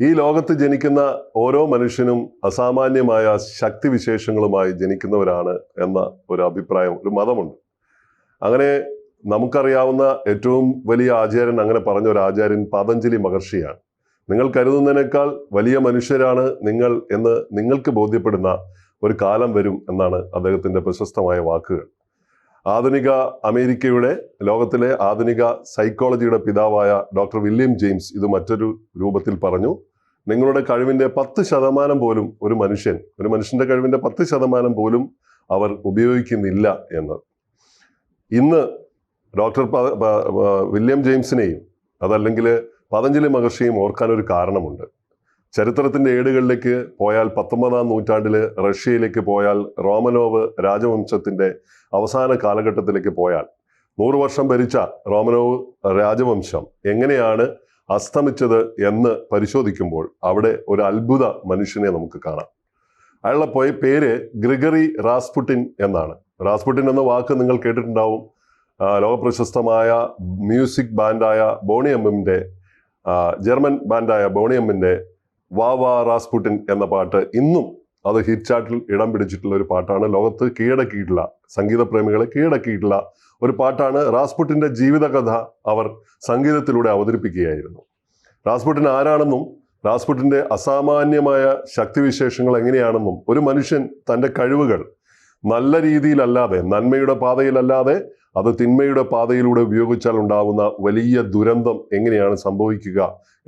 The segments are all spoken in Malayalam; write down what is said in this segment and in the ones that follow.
ഈ ലോകത്ത് ജനിക്കുന്ന ഓരോ മനുഷ്യനും അസാമാന്യമായ ശക്തിവിശേഷങ്ങളുമായി ജനിക്കുന്നവരാണ് എന്ന ഒരു അഭിപ്രായം ഒരു മതമുണ്ട്. അങ്ങനെ നമുക്കറിയാവുന്ന ഏറ്റവും വലിയ ആചാര്യൻ അങ്ങനെ പറഞ്ഞ ഒരു ആചാര്യൻ പതഞ്ജലി മഹർഷിയാണ്. നിങ്ങൾ കരുതുന്നതിനേക്കാൾ വലിയ മനുഷ്യരാണ് നിങ്ങൾ എന്ന് നിങ്ങൾക്ക് ബോധ്യപ്പെടുന്ന ഒരു കാലം വരും എന്നാണ് അദ്ദേഹത്തിന്റെ പ്രശസ്തമായ വാക്കുകൾ. ആധുനിക അമേരിക്കയുടെ ലോകത്തിലെ ആധുനിക സൈക്കോളജിയുടെ പിതാവായ ഡോക്ടർ വില്യം ജെയിംസ് ഇത് മറ്റൊരു രൂപത്തിൽ പറഞ്ഞു. നിങ്ങളുടെ കഴിവിന്റെ പത്ത് ശതമാനം പോലും ഒരു മനുഷ്യൻ ഒരു മനുഷ്യന്റെ കഴിവിന്റെ പത്ത് ശതമാനം പോലും അവർ ഉപയോഗിക്കുന്നില്ല എന്ന്. ഇന്ന് ഡോക്ടർ വില്യം ജെയിംസിനെയും അതല്ലെങ്കിൽ പതഞ്ജലി മഹർഷിയും ഓർക്കാൻ ഒരു കാരണമുണ്ട്. ചരിത്രത്തിന്റെ ഏടുകളിലേക്ക് പോയാൽ പത്തൊമ്പതാം നൂറ്റാണ്ടിൽ റഷ്യയിലേക്ക് പോയാൽ റോമനോവ് രാജവംശത്തിന്റെ അവസാന കാലഘട്ടത്തിലേക്ക് പോയാൽ നൂറു വർഷം ഭരിച്ച റോമനോവ് രാജവംശം എങ്ങനെയാണ് അസ്തമിച്ചത് എന്ന് പരിശോധിക്കുമ്പോൾ അവിടെ ഒരു അത്ഭുത മനുഷ്യനെ നമുക്ക് കാണാം. അയാളുടെ പോയ പേര് ഗ്രിഗറി റാസ്പുട്ടിൻ എന്നാണ്. റാസ്പുട്ടിൻ എന്ന വാക്ക് നിങ്ങൾ കേട്ടിട്ടുണ്ടാവും. ലോകപ്രശസ്തമായ മ്യൂസിക് ബാൻഡായ ബോണിയമ്മിന്റെ ജർമ്മൻ ബാൻഡായ ബോണിയമ്മിന്റെ വാ വാ റാസ്പുട്ടിൻ എന്ന പാട്ട് ഇന്നും അത് ഹിറ്റ് ചാർട്ടിൽ ഇടം പിടിച്ചിട്ടുള്ള ഒരു പാട്ടാണ്. ലോകത്ത് കീഴടക്കിയിട്ടുള്ള സംഗീത പ്രേമികളെ കീഴടക്കിയിട്ടുള്ള ഒരു പാട്ടാണ് റാസ്പുട്ടിന്റെ ജീവിതകഥ അവർ സംഗീതത്തിലൂടെ അവതരിപ്പിക്കുകയായിരുന്നു. റാസ്പുട്ടിൻ ആരാണെന്നും റാസ്പുട്ടിന്റെ അസാമാന്യമായ ശക്തിവിശേഷങ്ങൾ എങ്ങനെയാണെന്നും ഒരു മനുഷ്യൻ തന്റെ കഴിവുകൾ നല്ല രീതിയിലല്ലാതെ നന്മയുടെ പാതയിലല്ലാതെ അത് തിന്മയുടെ പാതയിലൂടെ ഉപയോഗിച്ചാൽ ഉണ്ടാവുന്ന വലിയ ദുരന്തം എങ്ങനെയാണ് സംഭവിക്കുക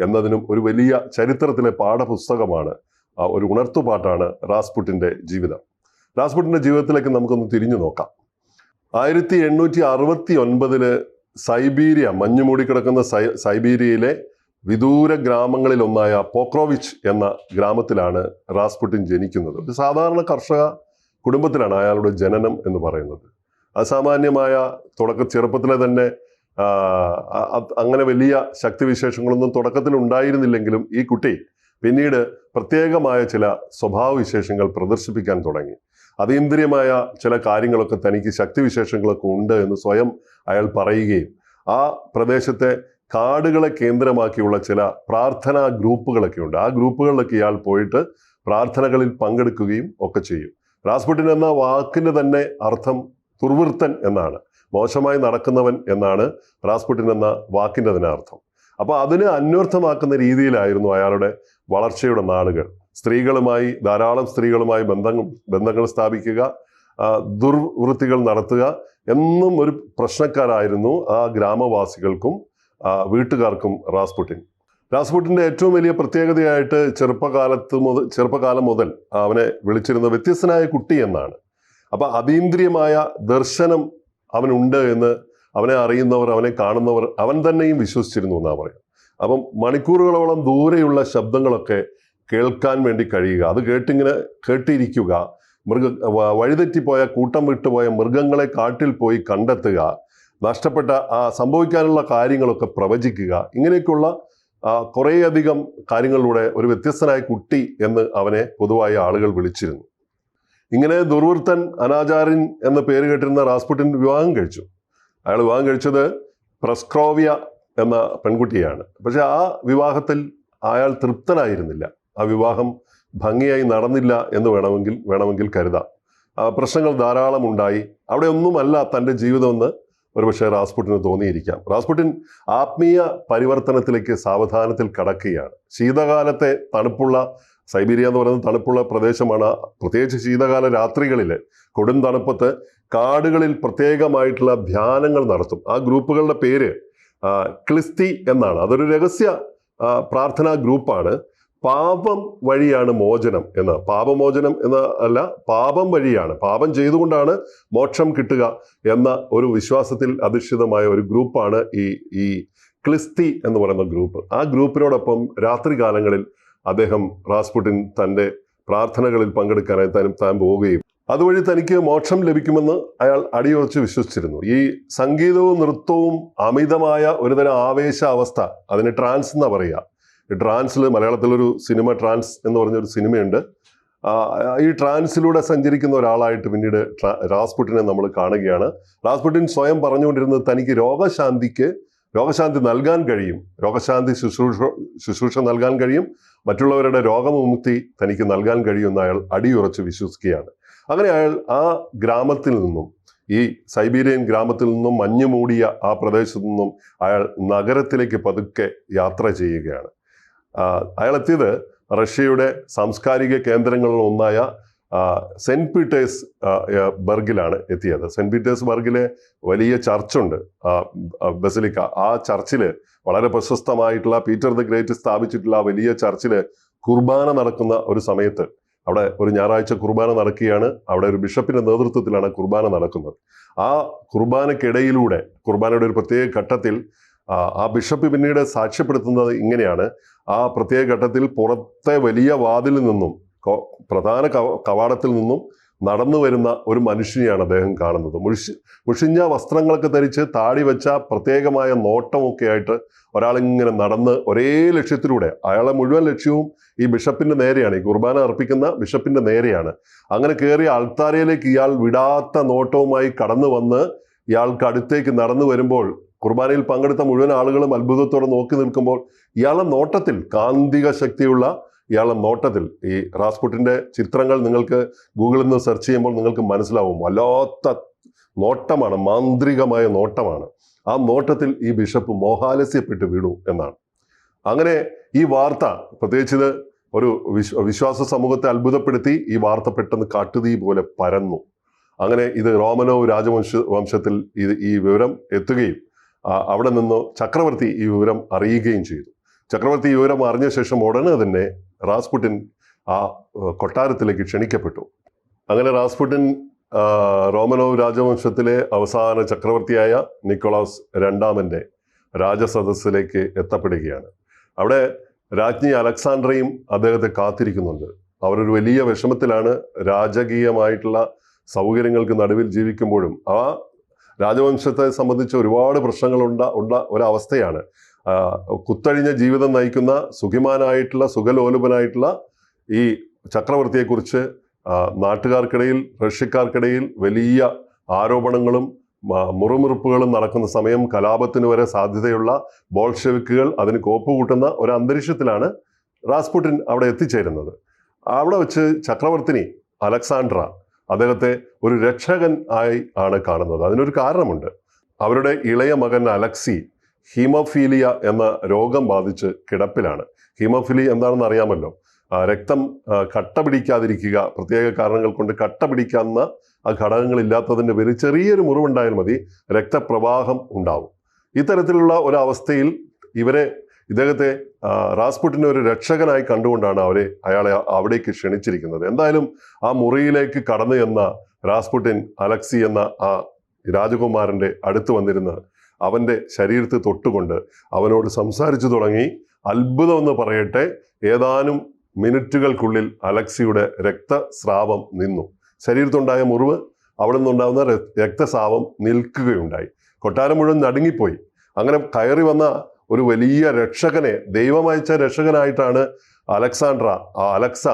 എന്നതിനും ഒരു വലിയ ചരിത്രത്തിലെ പാഠപുസ്തകമാണ് ഒരു ഉണർത്തുപാട്ടാണ് റാസ്പുട്ടിന്റെ ജീവിതം. റാസ്പുട്ടിന്റെ ജീവിതത്തിലേക്ക് നമുക്കൊന്ന് തിരിഞ്ഞു നോക്കാം. ആയിരത്തി എണ്ണൂറ്റി അറുപത്തി ഒൻപതിൽ സൈബീരിയ മഞ്ഞുമൂടി കിടക്കുന്ന സൈ സൈബീരിയയിലെ വിദൂര ഗ്രാമങ്ങളിലൊന്നായ പോക്രോവിച്ച് എന്ന ഗ്രാമത്തിലാണ് റാസ്പുട്ടിൻ ജനിക്കുന്നത്. ഒരു സാധാരണ കർഷക കുടുംബത്തിലാണ് അയാളുടെ ജനനം എന്ന് പറയുന്നത്. അസാമാന്യമായ തുടക്ക ചെറുപ്പത്തിലെ തന്നെ അങ്ങനെ വലിയ ശക്തിവിശേഷങ്ങളൊന്നും തുടക്കത്തിൽ ഉണ്ടായിരുന്നില്ലെങ്കിലും ഈ കുട്ടി പിന്നീട് പ്രത്യേകമായ ചില സ്വഭാവവിശേഷങ്ങൾ പ്രദർശിപ്പിക്കാൻ തുടങ്ങി. അതീന്ദ്രിയമായ ചില കാര്യങ്ങളൊക്കെ തനിക്ക് ശക്തിവിശേഷങ്ങളൊക്കെ ഉണ്ട് എന്ന് സ്വയം അയാൾ പറയുകയും ആ പ്രദേശത്തെ കാടുകളെ കേന്ദ്രമാക്കിയുള്ള ചില പ്രാർത്ഥനാ ഗ്രൂപ്പുകളൊക്കെ ഉണ്ട്. ആ ഗ്രൂപ്പുകളിലൊക്കെ ഇയാൾ പോയിട്ട് പ്രാർത്ഥനകളിൽ പങ്കെടുക്കുകയും ഒക്കെ ചെയ്യും. റാസ്പുട്ടിൻ എന്ന വാക്കിന് തന്നെ അർത്ഥം തുർവൃത്തൻ എന്നാണ്. മോശമായി നടക്കുന്നവൻ എന്നാണ് റാസ്പുട്ടിൻ എന്ന വാക്കിന്റെ അതിനർത്ഥം. അർത്ഥം അപ്പൊ അതിന് അന്വർത്ഥമാക്കുന്ന രീതിയിലായിരുന്നു അയാളുടെ വളർച്ചയുടെ നാളുകൾ. സ്ത്രീകളുമായി ധാരാളം സ്ത്രീകളുമായി ബന്ധങ്ങൾ ബന്ധങ്ങൾ സ്ഥാപിക്കുക ദുർവൃത്തികൾ നടത്തുക എന്നും ഒരു പ്രശ്നക്കാരായിരുന്നു ആ ഗ്രാമവാസികൾക്കും വീട്ടുകാർക്കും റാസ്പുട്ടിൻ. റാസ്പുട്ടിന്റെ ഏറ്റവും വലിയ പ്രത്യേകതയായിട്ട് ചെറുപ്പകാലത്ത് മുതൽ ചെറുപ്പകാലം മുതൽ അവനെ വിളിച്ചിരുന്ന വ്യത്യസ്തനായ കുട്ടി എന്നാണ്. അപ്പൊ അതീന്ദ്രിയമായ ദർശനം അവനുണ്ട് എന്ന് അവനെ അറിയുന്നവർ അവനെ കാണുന്നവർ അവൻ തന്നെയും വിശ്വസിച്ചിരുന്നു എന്നാ പറയാം അപ്പം മണിക്കൂറുകളോളം ദൂരെയുള്ള ശബ്ദങ്ങളൊക്കെ കേൾക്കാൻ വേണ്ടി കഴിയുക. അത് കേട്ടിങ്ങനെ കേട്ടിരിക്കുക. മൃഗ വഴിതെറ്റിപ്പോയ കൂട്ടം വിട്ടുപോയ മൃഗങ്ങളെ കാട്ടിൽ പോയി കണ്ടെത്തുക. നഷ്ടപ്പെട്ട ആ സംഭവിക്കാനുള്ള കാര്യങ്ങളൊക്കെ പ്രവചിക്കുക. ഇങ്ങനെയൊക്കെയുള്ള കുറേയധികം കാര്യങ്ങളിലൂടെ ഒരു വ്യത്യസ്തനായ കുട്ടി എന്ന് അവനെ പൊതുവായി ആളുകൾ വിളിച്ചിരുന്നു. ഇങ്ങനെ ദുർവൃത്തൻ അനാചാരൻ എന്ന പേര് കേട്ടിരുന്ന റാസ്പുട്ടിൻ വിവാഹം കഴിച്ചു. അയാൾ വിവാഹം കഴിച്ചത് പ്രസ്ക്രോവിയ എന്ന പെൺകുട്ടിയാണ്. പക്ഷെ ആ വിവാഹത്തിൽ അയാൾ തൃപ്തനായിരുന്നില്ല. ആ വിവാഹം ഭംഗിയായി നടന്നില്ല എന്ന് വേണമെങ്കിൽ വേണമെങ്കിൽ കരുതാം. പ്രശ്നങ്ങൾ ധാരാളം ഉണ്ടായി. അവിടെ ഒന്നുമല്ല തന്റെ ജീവിതമെന്ന് ഒരുപക്ഷെ റാസ്പുട്ടിന് തോന്നിയിരിക്കാം. റാസ്പുട്ടിൻ ആത്മീയ പരിവർത്തനത്തിലേക്ക് സാവധാനത്തിൽ കടക്കുകയാണ്. ശീതകാലത്തെ തണുപ്പുള്ള സൈബീരിയ എന്ന് പറയുന്നത് തണുപ്പുള്ള പ്രദേശമാണ്. പ്രത്യേകിച്ച് ശീതകാല രാത്രികളിൽ കൊടും തണുപ്പത്ത് കാടുകളിൽ പ്രത്യേകമായിട്ടുള്ള ധ്യാനങ്ങൾ നടത്തും. ആ ഗ്രൂപ്പുകളുടെ പേര് ക്ലിസ്തി എന്നാണ്. അതൊരു രഹസ്യ പ്രാർത്ഥനാ ഗ്രൂപ്പാണ്. പാപം വഴിയാണ് മോചനം എന്ന്. പാപമോചനം എന്ന അല്ല പാപം വഴിയാണ്. പാപം ചെയ്തുകൊണ്ടാണ് മോക്ഷം കിട്ടുക എന്ന ഒരു വിശ്വാസത്തിൽ അധിഷ്ഠിതമായ ഒരു ഗ്രൂപ്പാണ് ഈ ഈ ക്ലിസ്തി എന്ന് പറയുന്ന ഗ്രൂപ്പ്. ആ ഗ്രൂപ്പിനോടൊപ്പം രാത്രികാലങ്ങളിൽ അദ്ദേഹം റാസ്പുട്ടിൻ തന്റെ പ്രാർത്ഥനകളിൽ പങ്കെടുക്കാനായി താനും താൻ പോവുകയും അതുവഴി തനിക്ക് മോക്ഷം ലഭിക്കുമെന്ന് അയാൾ അടിയുറച്ച് വിശ്വസിച്ചിരുന്നു. ഈ സംഗീതവും നൃത്തവും അമിതമായ ഒരുതരം ആവേശ അവസ്ഥ അതിന് ട്രാൻസ് എന്നാ പറയുക. ട്രാൻസിൽ മലയാളത്തിലൊരു സിനിമ ട്രാൻസ് എന്ന് പറഞ്ഞൊരു സിനിമയുണ്ട്. ഈ ട്രാൻസിലൂടെ സഞ്ചരിക്കുന്ന ഒരാളായിട്ട് പിന്നീട് റാസ്പുട്ടിനെ നമ്മൾ കാണുകയാണ്. റാസ്പുട്ടിൻ സ്വയം പറഞ്ഞുകൊണ്ടിരുന്നത് തനിക്ക് രോഗശാന്തിക്ക് രോഗശാന്തി നൽകാൻ കഴിയും. രോഗശാന്തി ശുശ്രൂഷ ശുശ്രൂഷ നൽകാൻ കഴിയും. മറ്റുള്ളവരുടെ രോഗമുക്തി തനിക്ക് നൽകാൻ കഴിയുമെന്ന് അയാൾ അടിയുറച്ച് വിശ്വസിക്കുകയാണ്. അങ്ങനെ അയാൾ ആ ഗ്രാമത്തിൽ നിന്നും ഈ സൈബീരിയൻ ഗ്രാമത്തിൽ നിന്നും മഞ്ഞു മൂടിയ ആ പ്രദേശത്തു നിന്നും അയാൾ നഗരത്തിലേക്ക് പതുക്കെ യാത്ര ചെയ്യുകയാണ്. അയാൾ എത്തിയത് റഷ്യയുടെ സാംസ്കാരിക കേന്ദ്രങ്ങളിൽ ഒന്നായ സെന്റ് പീറ്റേഴ്സ് ബർഗിലാണ് എത്തിയത്. സെന്റ് പീറ്റേഴ്സ് ബർഗിലെ വലിയ ചർച്ചുണ്ട്. ബസിലിക്ക. ആ ചർച്ചിൽ വളരെ പ്രശസ്തമായിട്ടുള്ള പീറ്റർ ദ ഗ്രേറ്റ് സ്ഥാപിച്ചിട്ടുള്ള വലിയ ചർച്ചിൽ കുർബാന നടക്കുന്ന ഒരു സമയത്ത് അവിടെ ഒരു ഞായറാഴ്ച കുർബാന നടക്കുകയാണ്. അവിടെ ഒരു ബിഷപ്പിന്റെ നേതൃത്വത്തിലാണ് കുർബാന നടക്കുന്നത്. ആ കുർബാനക്കിടയിലൂടെ കുർബാനയുടെ ഒരു പ്രത്യേക ഘട്ടത്തിൽ ആ, ബിഷപ്പ് പിന്നീട് സാക്ഷ്യപ്പെടുത്തുന്നത് ഇങ്ങനെയാണ്. ആ പ്രത്യേക ഘട്ടത്തിൽ പുറത്തെ വലിയ വാതിലിൽ നിന്നും പ്രധാന കവ- കവാടത്തിൽ നിന്നും നടന്നു വരുന്ന ഒരു മനുഷ്യനെയാണ് അദ്ദേഹം കാണുന്നത്. മുഷിഞ്ഞ മുഷിഞ്ഞ വസ്ത്രങ്ങളൊക്കെ ധരിച്ച് താടി വെച്ച പ്രത്യേകമായ നോട്ടമൊക്കെ ആയിട്ട് ഒരാളിങ്ങനെ നടന്ന് ഒരേ ലക്ഷ്യത്തിലൂടെ അയാളെ മുഴുവൻ ലക്ഷ്യവും ഈ ബിഷപ്പിന്റെ നേരെയാണ് ഈ കുർബാന അർപ്പിക്കുന്ന ബിഷപ്പിന്റെ നേരെയാണ്. അങ്ങനെ കയറി അൾത്താരയിലേക്ക് ഇയാൾ വിടാത്ത നോട്ടവുമായി കടന്നു വന്ന് ഇയാൾക്ക് അടുത്തേക്ക് നടന്നു വരുമ്പോൾ കുർബാനയിൽ പങ്കെടുത്ത മുഴുവൻ ആളുകളും അത്ഭുതത്തോടെ നോക്കി നിൽക്കുമ്പോൾ ഇയാളെ നോട്ടത്തിൽ കാന്തിക ശക്തിയുള്ള ഇയാളെ നോട്ടത്തിൽ ഈ റാസ്പുട്ടിന്റെ ചിത്രങ്ങൾ നിങ്ങൾക്ക് ഗൂഗിളിൽ നിന്ന് സെർച്ച് ചെയ്യുമ്പോൾ നിങ്ങൾക്ക് മനസ്സിലാവും. വല്ലാത്ത നോട്ടമാണ് മാന്ത്രികമായ നോട്ടമാണ്. ആ നോട്ടത്തിൽ ഈ ബിഷപ്പ് മോഹാലസ്യപ്പെട്ട് വീണു എന്നാണ്. അങ്ങനെ ഈ വാർത്ത പ്രത്യേകിച്ച് ഇത് ഒരു വിശ്വ വിശ്വാസ സമൂഹത്തെ അത്ഭുതപ്പെടുത്തി ഈ വാർത്ത പെട്ടെന്ന് കാട്ടുതീ പോലെ പരന്നു. അങ്ങനെ ഇത് റോമനോ രാജവംശ വംശത്തിൽ ഇത് ഈ വിവരം എത്തുകയും അവിടെ നിന്ന് ചക്രവർത്തി ഈ വിവരം അറിയുകയും ചെയ്തു. ചക്രവർത്തി ഈ വിവരം അറിഞ്ഞ ശേഷം ഉടനെ തന്നെ റാസ്പുട്ടിൻ ആ കൊട്ടാരത്തിലേക്ക് ക്ഷണിക്കപ്പെട്ടു. അങ്ങനെ റാസ്പുട്ടിൻ റോമനോവ് റോമനോ രാജവംശത്തിലെ അവസാന ചക്രവർത്തിയായ നിക്കോളാസ് രണ്ടാമന്റെ രാജസദസ്സിലേക്ക് എത്തപ്പെടുകയാണ്. അവിടെ രാജ്ഞി അലക്സാണ്ട്രയും അദ്ദേഹത്തെ കാത്തിരിക്കുന്നുണ്ട്. അവരൊരു വലിയ വിഷമത്തിലാണ് രാജകീയമായിട്ടുള്ള സൗകര്യങ്ങൾക്ക് നടുവിൽ ജീവിക്കുമ്പോഴും. ആ രാജവംശത്തെ സംബന്ധിച്ച് ഒരുപാട് പ്രശ്നങ്ങളുണ്ട ഉള്ള ഒരവസ്ഥയാണ്. കുത്തഴിഞ്ഞ ജീവിതം നയിക്കുന്ന സുഖിമാനായിട്ടുള്ള സുഖലോലുപനായിട്ടുള്ള ഈ ചക്രവർത്തിയെക്കുറിച്ച് നാട്ടുകാർക്കിടയിൽ റഷ്യക്കാർക്കിടയിൽ വലിയ ആരോപണങ്ങളും മുറുമുറുപ്പുകളും നടക്കുന്ന സമയം കലാപത്തിന് വരെ സാധ്യതയുള്ള ബോൾഷെവിക്കുകൾ അതിന് കോപ്പ് കൂട്ടുന്ന ഒരു അന്തരീക്ഷത്തിലാണ് റാസ്പുട്ടിൻ അവിടെ എത്തിച്ചേരുന്നത്. അവിടെ വെച്ച് ചക്രവർത്തിനി അലക്സാണ്ട്ര അദ്ദേഹത്തെ ഒരു രക്ഷകൻ ആയി ആണ് കാണുന്നത്. അതിനൊരു കാരണമുണ്ട്. അവരുടെ ഇളയ മകൻ അലക്സി ഹീമോഫീലിയ എന്ന രോഗം ബാധിച്ച് കിടപ്പിലാണ്. ഹീമോഫിലി എന്താണെന്ന് അറിയാമല്ലോ? രക്തം കട്ട പിടിക്കാതിരിക്കുക പ്രത്യേക കാരണങ്ങൾ കൊണ്ട് കട്ട പിടിക്കാവുന്ന ആ ഘടകങ്ങളില്ലാത്തതിന്റെ പേര് ചെറിയൊരു മുറിവുണ്ടായാൽ മതി രക്തപ്രവാഹം ഉണ്ടാവും. ഇത്തരത്തിലുള്ള ഒരവസ്ഥയിൽ ഇവരെ ഇദ്ദേഹത്തെ റാസ്പുട്ടിനെ ഒരു രക്ഷകനായി കണ്ടുകൊണ്ടാണ് അവരെ അയാളെ അവിടേക്ക് ക്ഷണിച്ചിരിക്കുന്നത്. എന്തായാലും ആ മുറിയിലേക്ക് കടന്നു എന്ന റാസ്പുട്ടിൻ അലക്സി എന്ന ആ രാജകുമാരന്റെ അടുത്ത് വന്നിരുന്ന് അവന്റെ ശരീരത്തിൽ തൊട്ടുകൊണ്ട് അവനോട് സംസാരിച്ചു തുടങ്ങി. അത്ഭുതമെന്ന് പറയട്ടെ ഏതാനും മിനിറ്റുകൾക്കുള്ളിൽ അലക്സിയുടെ രക്തസ്രാവം നിന്നു. ശരീരത്തുണ്ടായ മുറിവ് അവിടെ നിന്നുണ്ടാകുന്ന രക്തസ്രാവം നിൽക്കുകയുണ്ടായി. കൊട്ടാരം മുഴുവൻ നടുങ്ങിപ്പോയി. അങ്ങനെ കയറി വന്ന ഒരു വലിയ രക്ഷകനെ ദൈവമയച്ച രക്ഷകനായിട്ടാണ് അലക്സാണ്ട്ര ആ അലക്സ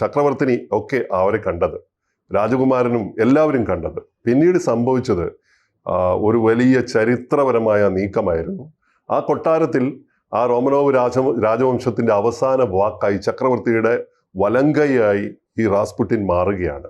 ചക്രവർത്തിനി ഒക്കെ അവരെ കണ്ടത്. രാജകുമാരനും എല്ലാവരും കണ്ടത്. പിന്നീട് സംഭവിച്ചത് ഒരു വലിയ ചരിത്രപരമായ നീക്കമായിരുന്നു. ആ കൊട്ടാരത്തിൽ ആ റോമനോവ് രാജ രാജവംശത്തിന്റെ അവസാന വാക്കായി ചക്രവർത്തിയുടെ വലങ്കയായി ഈ റാസ്പുട്ടിൻ മാറുകയാണ്.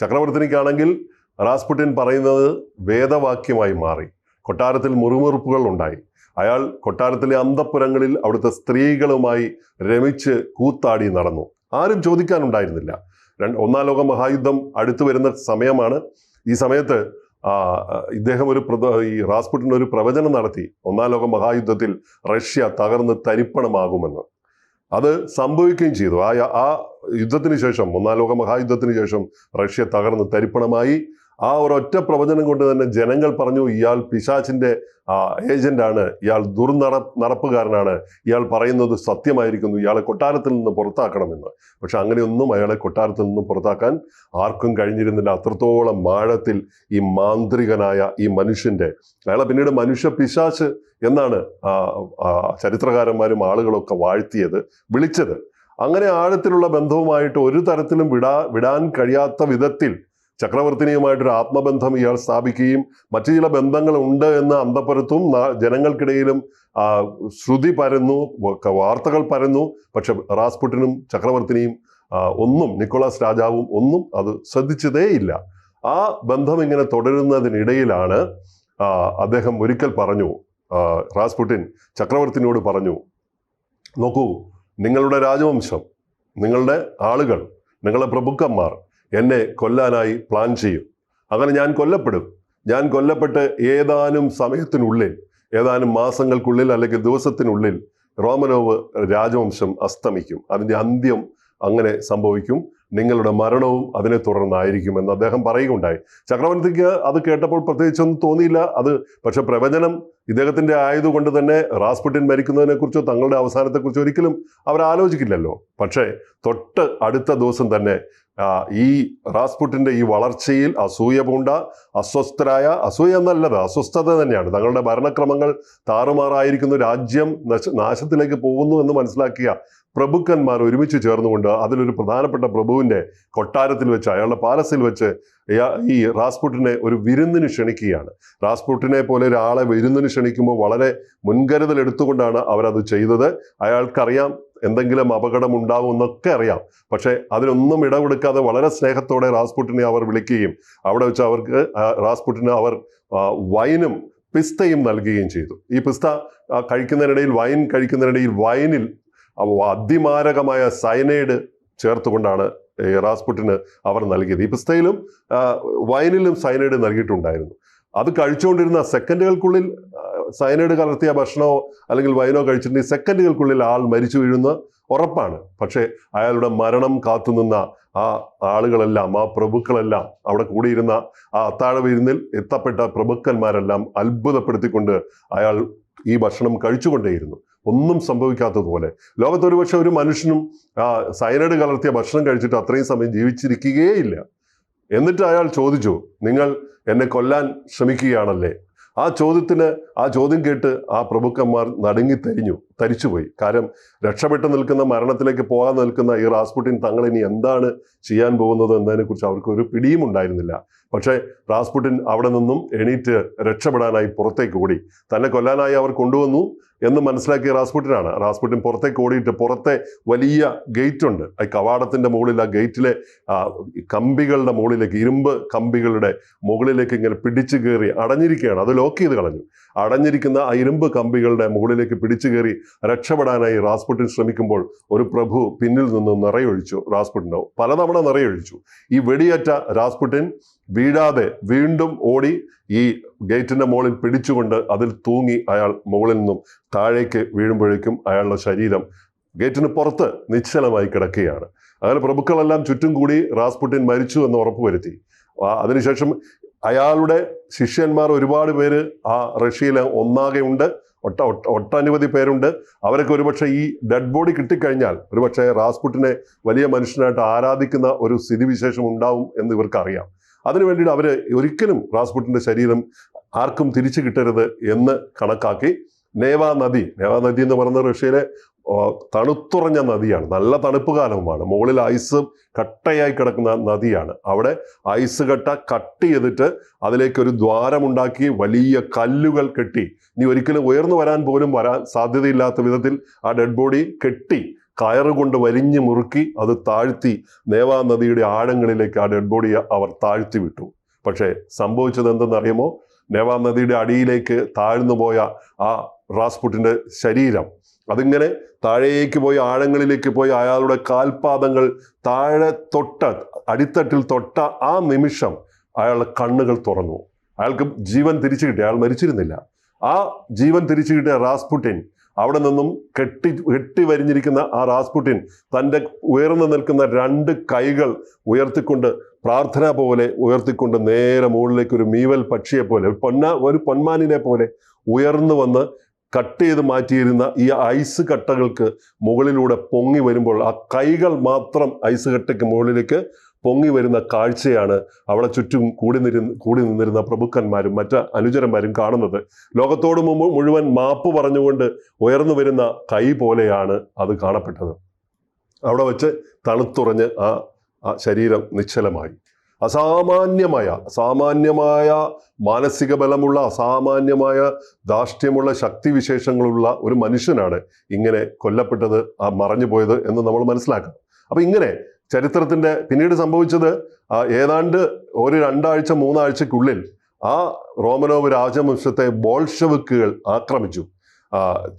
ചക്രവർത്തിനിക്കാണെങ്കിൽ റാസ്പുട്ടിൻ പറയുന്നത് വേദവാക്യമായി മാറി. കൊട്ടാരത്തിൽ മുറിമുറുപ്പുകൾ ഉണ്ടായി. അയാൾ കൊട്ടാരത്തിലെ അന്തപ്പുരങ്ങളിൽ അവിടുത്തെ സ്ത്രീകളുമായി രമിച്ച് കൂത്താടി നടന്നു. ആരും ചോദിക്കാനുണ്ടായിരുന്നില്ല. രണ്ട് ഒന്നാം ലോക മഹായുദ്ധം അടുത്തു വരുന്ന സമയമാണ്. ഈ സമയത്ത് ഇദ്ദേഹം ഒരു ഈ റാസ്പുട്ടിൻ ഒരു പ്രവചനം നടത്തി. ഒന്നാം ലോക മഹായുദ്ധത്തിൽ റഷ്യ തകർന്ന് തരിപ്പണമാകുമെന്ന്. അത് സംഭവിക്കുകയും ചെയ്തു. ആ ആ യുദ്ധത്തിന് ശേഷം ഒന്നാം ലോക മഹായുദ്ധത്തിന് ശേഷം റഷ്യ തകർന്ന് തരിപ്പണമായി. ആ ഒരൊറ്റ പ്രവചനം കൊണ്ട് തന്നെ ജനങ്ങൾ പറഞ്ഞു ഇയാൾ പിശാച്ചിന്റെ ഏജന്റാണ് ഇയാൾ ദുർനട നടപ്പുകാരനാണ്. ഇയാൾ പറയുന്നത് സത്യമായിരിക്കുന്നു. ഇയാളെ കൊട്ടാരത്തിൽ നിന്ന് പുറത്താക്കണമെന്ന്. പക്ഷെ അങ്ങനെയൊന്നും അയാളെ കൊട്ടാരത്തിൽ നിന്ന് പുറത്താക്കാൻ ആർക്കും കഴിഞ്ഞിരുന്നില്ല. അത്രത്തോളം ആഴത്തിൽ ഈ മാന്ത്രികനായ ഈ മനുഷ്യന്റെ അയാളെ പിന്നീട് മനുഷ്യ പിശാച്ച് എന്നാണ് ചരിത്രകാരന്മാരും ആളുകളൊക്കെ വാഴ്ത്തിയത് വിളിച്ചത്. അങ്ങനെ ആഴത്തിലുള്ള ബന്ധവുമായിട്ട് ഒരു തരത്തിലും വിടാ വിടാൻ കഴിയാത്ത വിധത്തിൽ ചക്രവർത്തിനിയുമായിട്ടൊരു ആത്മബന്ധം ഇയാൾ സ്ഥാപിക്കുകയും മറ്റു ചില ബന്ധങ്ങൾ ഉണ്ട് എന്ന് അന്തപ്പുരത്തും ജനങ്ങൾക്കിടയിലും ശ്രുതി പരന്നു വാർത്തകൾ പരന്നു. പക്ഷെ റാസ്പുട്ടിനും ചക്രവർത്തിനിയും ഒന്നും നിക്കോളാസ് രാജാവും ഒന്നും അത് ശ്രദ്ധിച്ചതേയില്ല ആ ബന്ധം ഇങ്ങനെ തുടരുന്നതിനിടയിലാണ് അദ്ദേഹം ഒരിക്കൽ പറഞ്ഞു റാസ്പുട്ടിൻ ചക്രവർത്തിനോട് പറഞ്ഞു നോക്കൂ നിങ്ങളുടെ രാജവംശം നിങ്ങളുടെ ആളുകൾ നിങ്ങളുടെ പ്രഭുക്കന്മാർ എന്നെ കൊല്ലാനായി പ്ലാൻ ചെയ്യും. അങ്ങനെ ഞാൻ കൊല്ലപ്പെടും. ഞാൻ കൊല്ലപ്പെട്ട് ഏതാനും സമയത്തിനുള്ളിൽ ഏതാനും മാസങ്ങൾക്കുള്ളിൽ അല്ലെങ്കിൽ ദിവസത്തിനുള്ളിൽ റോമനോവ് രാജവംശം അസ്തമിക്കും. അതിന്റെ അന്ത്യം അങ്ങനെ സംഭവിക്കും. നിങ്ങളുടെ മരണവും അതിനെ തുടർന്നായിരിക്കും എന്ന് അദ്ദേഹം പറയുകയുണ്ടായി. ചക്രവർത്തിക്ക് അത് കേട്ടപ്പോൾ പ്രത്യേകിച്ചൊന്നും തോന്നിയില്ല. അത് പക്ഷെ പ്രവചനം ഇദ്ദേഹത്തിന്റെ ആയതുകൊണ്ട് തന്നെ റാസ്പുട്ടിൻ മരിക്കുന്നതിനെക്കുറിച്ചോ തങ്ങളുടെ അവസാനത്തെക്കുറിച്ചോ ഒരിക്കലും അവർ ആലോചിക്കില്ലല്ലോ. പക്ഷേ തൊട്ട് അടുത്ത ദിവസം തന്നെ ഈ റാസ്പുട്ടിന്റെ ഈ വളർച്ചയിൽ അസൂയ പൂണ്ട അസ്വസ്ഥരായ അസൂയ എന്നല്ലത് അസ്വസ്ഥത തന്നെയാണ്. തങ്ങളുടെ ഭരണക്രമങ്ങൾ താറുമാറായിരിക്കുന്നു രാജ്യം നശ- നാശത്തിലേക്ക് പോകുന്നു എന്ന് മനസ്സിലാക്കിയ പ്രഭുക്കന്മാർ ഒരുമിച്ച് ചേർന്നുകൊണ്ട് അതിലൊരു പ്രധാനപ്പെട്ട പ്രഭുവിന്റെ കൊട്ടാരത്തിൽ വെച്ച് അയാളുടെ പാലസിൽ വെച്ച് ഈ റാസ്പുട്ടിനെ ഒരു വിരുന്നിന് ക്ഷണിക്കുകയാണ്. റാസ്പുട്ടിനെ പോലെ ഒരാളെ വിരുന്നിന് ക്ഷണിക്കുമ്പോൾ വളരെ മുൻകരുതൽ എടുത്തുകൊണ്ടാണ് അവരത് ചെയ്തത്. അയാൾക്കറിയാം എന്തെങ്കിലും അപകടം ഉണ്ടാവും എന്നൊക്കെ അറിയാം. പക്ഷേ അതിനൊന്നും ഇടകൊടുക്കാതെ വളരെ സ്നേഹത്തോടെ റാസ്പുട്ടിനെ അവർ വിളിക്കുകയും അവിടെ വെച്ച് അവർക്ക് റാസ്പുട്ടിന് അവർ വൈനും പിസ്തയും നൽകുകയും ചെയ്തു. ഈ പിസ്ത കഴിക്കുന്നതിനിടയിൽ വൈൻ കഴിക്കുന്നതിനിടയിൽ വൈനിൽ അതിമാരകമായ സയനൈഡ് ചേർത്തുകൊണ്ടാണ് റാസ്പുട്ടിന് അവർ നൽകിയത്. ഈ പിസ്തയിലും വൈനിലും സയനൈഡ് നൽകിയിട്ടുണ്ടായിരുന്നു. അത് കഴിച്ചുകൊണ്ടിരുന്ന സെക്കൻഡുകൾക്കുള്ളിൽ സയനൈഡ് കലർത്തിയ ഭക്ഷണമോ അല്ലെങ്കിൽ വൈനോ കഴിച്ചിട്ടുണ്ടെങ്കിൽ സെക്കൻഡുകൾക്കുള്ളിൽ ആൾ മരിച്ചു വീഴുന്ന ഉറപ്പാണ്. പക്ഷേ അയാളുടെ മരണം കാത്തുനിന്ന ആ ആളുകളെല്ലാം ആ പ്രഭുക്കളെല്ലാം അവിടെ കൂടിയിരുന്ന ആ അത്താഴ വിരുന്നിൽ എത്തപ്പെട്ട പ്രഭുക്കന്മാരെല്ലാം അത്ഭുതപ്പെടുത്തിക്കൊണ്ട് അയാൾ ഈ ഭക്ഷണം കഴിച്ചുകൊണ്ടേയിരുന്നു. ഒന്നും സംഭവിക്കാത്തതുപോലെ. ലോകത്ത് ഒരുപക്ഷെ ഒരു മനുഷ്യനും ആ സയനൈഡ് കലർത്തിയ ഭക്ഷണം കഴിച്ചിട്ട് അത്രയും സമയം ജീവിച്ചിരിക്കുകയേയില്ല. എന്നിട്ട് അയാൾ ചോദിച്ചു നിങ്ങൾ എന്നെ കൊല്ലാൻ ശ്രമിക്കുകയാണല്ലേ? ആ ചോദ്യത്തിന് ആ ചോദ്യം കേട്ട് ആ പ്രഭുക്കന്മാർ നടുങ്ങി തരിഞ്ഞു തരിച്ചുപോയി. കാരണം രക്ഷപ്പെട്ടു നിൽക്കുന്ന മരണത്തിലേക്ക് പോകാൻ നിൽക്കുന്ന ഈ റാസ്പുട്ടിൻ തങ്ങൾ ഇനി എന്താണ് ചെയ്യാൻ പോകുന്നത് എന്നതിനെക്കുറിച്ച് അവർക്ക് ഒരു പിടിയും ഉണ്ടായിരുന്നില്ല. പക്ഷേ റാസ്പുട്ടിൻ അവിടെ നിന്നും എണീറ്റ് രക്ഷപ്പെടാനായി പുറത്തേക്ക് ഓടി. തന്നെ കൊല്ലാനായി അവർ കൊണ്ടുവന്നു എന്ന് മനസ്സിലാക്കിയ റാസ്പുട്ടിനാണ്. റാസ്പുട്ടിൻ പുറത്തേക്ക് ഓടിയിട്ട് പുറത്തെ വലിയ ഗേറ്റ് ഉണ്ട് ആ കവാടത്തിന്റെ മുകളിൽ ആ ഗേറ്റിലെ കമ്പികളുടെ മുകളിലേക്ക് ഇരുമ്പ് കമ്പികളുടെ മുകളിലേക്ക് ഇങ്ങനെ പിടിച്ചു കയറി അടഞ്ഞിരിക്കുകയാണ്. അത് ലോക്ക് ചെയ്ത് കളഞ്ഞു. അടഞ്ഞിരിക്കുന്ന ആ ഇരുമ്പ് കമ്പികളുടെ മുകളിലേക്ക് പിടിച്ചു കയറി രക്ഷപ്പെടാനായി റാസ്പുട്ടിൻ ശ്രമിക്കുമ്പോൾ ഒരു പ്രഭു പിന്നിൽ നിന്ന് നിറയൊഴിച്ചു. റാസ്പുട്ടിനോ പലതവണ നിറയൊഴിച്ചു. ഈ വെടിയേറ്റ റാസ്പുട്ടിൻ വീഴാതെ വീണ്ടും ഓടി ഈ ഗേറ്റിന്റെ മുകളിൽ പിടിച്ചുകൊണ്ട് അതിൽ തൂങ്ങി അയാൾ മുകളിൽ നിന്നും താഴേക്ക് വീഴുമ്പോഴേക്കും അയാളുടെ ശരീരം ഗേറ്റിന് പുറത്ത് നിശ്ചലമായി കിടക്കുകയാണ്. അങ്ങനെ പ്രഭുക്കളെല്ലാം ചുറ്റും കൂടി റാസ്പുട്ടിൻ മരിച്ചു എന്ന് ഉറപ്പുവരുത്തി. അതിനുശേഷം അയാളുടെ ശിഷ്യന്മാർ ഒരുപാട് പേര് ആ റഷ്യയിൽ ഒന്നാകെ ഉണ്ട്. ഒട്ട ഒട്ട ഒട്ടനവധി പേരുണ്ട്. അവരൊക്കെ ഒരുപക്ഷെ ഈ ഡെഡ് ബോഡി കിട്ടിക്കഴിഞ്ഞാൽ ഒരുപക്ഷെ റാസ്പുട്ടിനെ വലിയ മനുഷ്യനായിട്ട് ആരാധിക്കുന്ന ഒരു സ്ഥിതിവിശേഷം ഉണ്ടാവും എന്ന് ഇവർക്കറിയാം. അതിനു വേണ്ടിയിട്ട് അവർ ഒരിക്കലും റാസ്പുട്ടിന്റെ ശരീരം ആർക്കും തിരിച്ചു കിട്ടരുത് എന്ന് കണക്കാക്കി. നേവ നദി നേവ നദി എന്ന് പറയുന്നത് റഷ്യയിലെ തണുത്തുറഞ്ഞ നദിയാണ്. നല്ല തണുപ്പ് കാലവുമാണ്. മുകളിൽ ഐസ് കട്ടയായി കിടക്കുന്ന നദിയാണ്. അവിടെ ഐസ് കട്ട കട്ട് ചെയ്തിട്ട് അതിലേക്ക് ഒരു ദ്വാരമുണ്ടാക്കി വലിയ കല്ലുകൾ കെട്ടി. ഇനി ഒരിക്കലും ഉയർന്നു വരാൻ പോലും വരാൻ സാധ്യതയില്ലാത്ത വിധത്തിൽ ആ ഡെഡ് ബോഡി കെട്ടി കയറുകൊണ്ട് വരിഞ്ഞ് മുറുക്കി അത് താഴ്ത്തി നേവാ നദിയുടെ ആഴങ്ങളിലേക്ക് ആ ഡെഡ് ബോഡി അവർ താഴ്ത്തി വിട്ടു. പക്ഷേ സംഭവിച്ചത് എന്തെന്നറിയുമോ? നേവാ നദിയുടെ അടിയിലേക്ക് താഴ്ന്നു പോയ ആ റാസ്പുട്ടിന്റെ ശരീരം അതിങ്ങനെ താഴേക്ക് പോയി ആഴങ്ങളിലേക്ക് പോയി അയാളുടെ കാൽപാദങ്ങൾ താഴെ തൊട്ട അടിത്തട്ടിൽ തൊട്ട ആ നിമിഷം അയാളുടെ കണ്ണുകൾ തുറന്നു. അയാൾക്ക് ജീവൻ തിരിച്ചു കിട്ടി. അയാൾ മരിച്ചിരുന്നില്ല. ആ ജീവൻ തിരിച്ചു കിട്ടിയ റാസ്പുട്ടിൻ അവിടെ നിന്നും കെട്ടി കെട്ടി വരിഞ്ഞിരിക്കുന്ന ആ റാസ്പുട്ടിൻ തന്റെ ഉയർന്നു നിൽക്കുന്ന രണ്ട് കൈകൾ ഉയർത്തിക്കൊണ്ട് പ്രാർത്ഥന പോലെ ഉയർത്തിക്കൊണ്ട് നേരെ മുകളിലേക്ക് ഒരു മീവൽ പക്ഷിയെ പോലെ ഒരു പൊന്ന ഒരു പൊന്മാനിനെ പോലെ ഉയർന്നു വന്ന് കട്ട് ചെയ്ത് മാറ്റിയിരുന്ന ഈ ഐസ് കട്ടകൾക്ക് മുകളിലൂടെ പൊങ്ങി വരുമ്പോൾ ആ കൈകൾ മാത്രം ഐസ് കട്ടയ്ക്ക് മുകളിലേക്ക് പൊങ്ങി വരുന്ന കാഴ്ചയാണ് അവിടെ ചുറ്റും കൂടി നിരു കൂടി നിന്നിരുന്ന പ്രഭുക്കന്മാരും മറ്റ് അനുചരന്മാരും കാണുന്നത്. ലോകത്തോട് മുഴുവൻ മാപ്പ് പറഞ്ഞുകൊണ്ട് ഉയർന്നു വരുന്ന കൈ പോലെയാണ് അത് കാണപ്പെട്ടത്. അവിടെ വെച്ച് തണുത്തുറഞ്ഞ് ആ ശരീരം നിശ്ചലമായി. അസാമാന്യമായ അസാമാന്യമായ മാനസിക ബലമുള്ള അസാമാന്യമായ ധാർഷ്ട്യമുള്ള ശക്തിവിശേഷങ്ങളുള്ള ഒരു മനുഷ്യനാണ് ഇങ്ങനെ കൊല്ലപ്പെട്ടത് ആ മറഞ്ഞു പോയത് എന്ന് നമ്മൾ മനസ്സിലാക്കണം അപ്പൊ ഇങ്ങനെ ചരിത്രത്തിന്റെ പിന്നീട് സംഭവിച്ചത് ഏതാണ്ട് ഒരു രണ്ടാഴ്ച മൂന്നാഴ്ചക്കുള്ളിൽ ആ റോമനോവ് രാജവംശത്തെ ബോൾഷവിക്കുകൾ ആക്രമിച്ചു.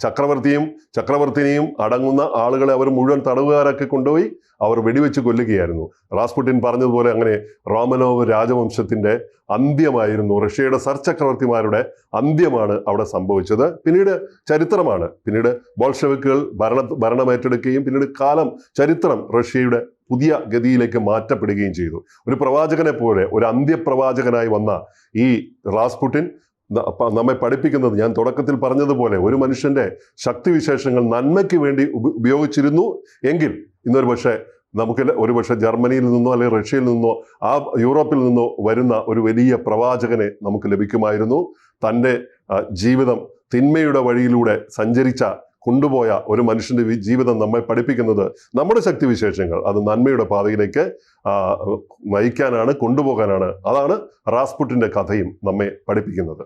ചക്രവർത്തിയും ചക്രവർത്തിനിയും അടങ്ങുന്ന ആളുകളെ അവർ മുഴുവൻ തടവുകാരൊക്കെ കൊണ്ടുപോയി അവർ വെടിവെച്ച് കൊല്ലുകയായിരുന്നു. റാസ്പുട്ടിൻ പറഞ്ഞതുപോലെ അങ്ങനെ റോമനോവ് രാജവംശത്തിന്റെ അന്ത്യമായിരുന്നു. റഷ്യയുടെ സർ ചക്രവർത്തിമാരുടെ അന്ത്യമാണ് അവിടെ സംഭവിച്ചത്. പിന്നീട് ചരിത്രമാണ്. പിന്നീട് ബോൾഷവിക്കുകൾ ഭരണ ഭരണമേറ്റെടുക്കുകയും പിന്നീട് കാലം ചരിത്രം റഷ്യയുടെ പുതിയ ഗതിയിലേക്ക് മാറ്റപ്പെടുകയും ചെയ്തു. ഒരു പ്രവാചകനെ പോലെ ഒരു അന്ത്യപ്രവാചകനായി വന്ന ഈ റാസ്പുട്ടിൻ നമ്മെ പഠിപ്പിക്കുന്നത് ഞാൻ തുടക്കത്തിൽ പറഞ്ഞതുപോലെ ഒരു മനുഷ്യന്റെ ശക്തിവിശേഷങ്ങൾ നന്മയ്ക്ക് വേണ്ടി ഉപയോഗിച്ചിരുന്നു എങ്കിൽ ഇന്നൊരു പക്ഷേ നമുക്ക് ഒരു പക്ഷേ ജർമ്മനിയിൽ നിന്നോ അല്ലെങ്കിൽ റഷ്യയിൽ നിന്നോ ആ യൂറോപ്പിൽ നിന്നോ വരുന്ന ഒരു വലിയ പ്രവാചകനെ നമുക്ക് ലഭിക്കുമായിരുന്നു. തന്റെ ജീവിതം തിന്മയുടെ വഴിയിലൂടെ സഞ്ചരിച്ച കൊണ്ടുപോയ ഒരു മനുഷ്യന്റെ ജീവിതം നമ്മെ പഠിപ്പിക്കുന്നത് നമ്മുടെ ശക്തിവിശേഷങ്ങൾ. അത് നന്മയുടെ പാതയിലേക്ക് നയിക്കാനാണ് കൊണ്ടുപോകാനാണ്. അതാണ് റാസ്പുട്ടിന്റെ കഥയും നമ്മെ പഠിപ്പിക്കുന്നത്.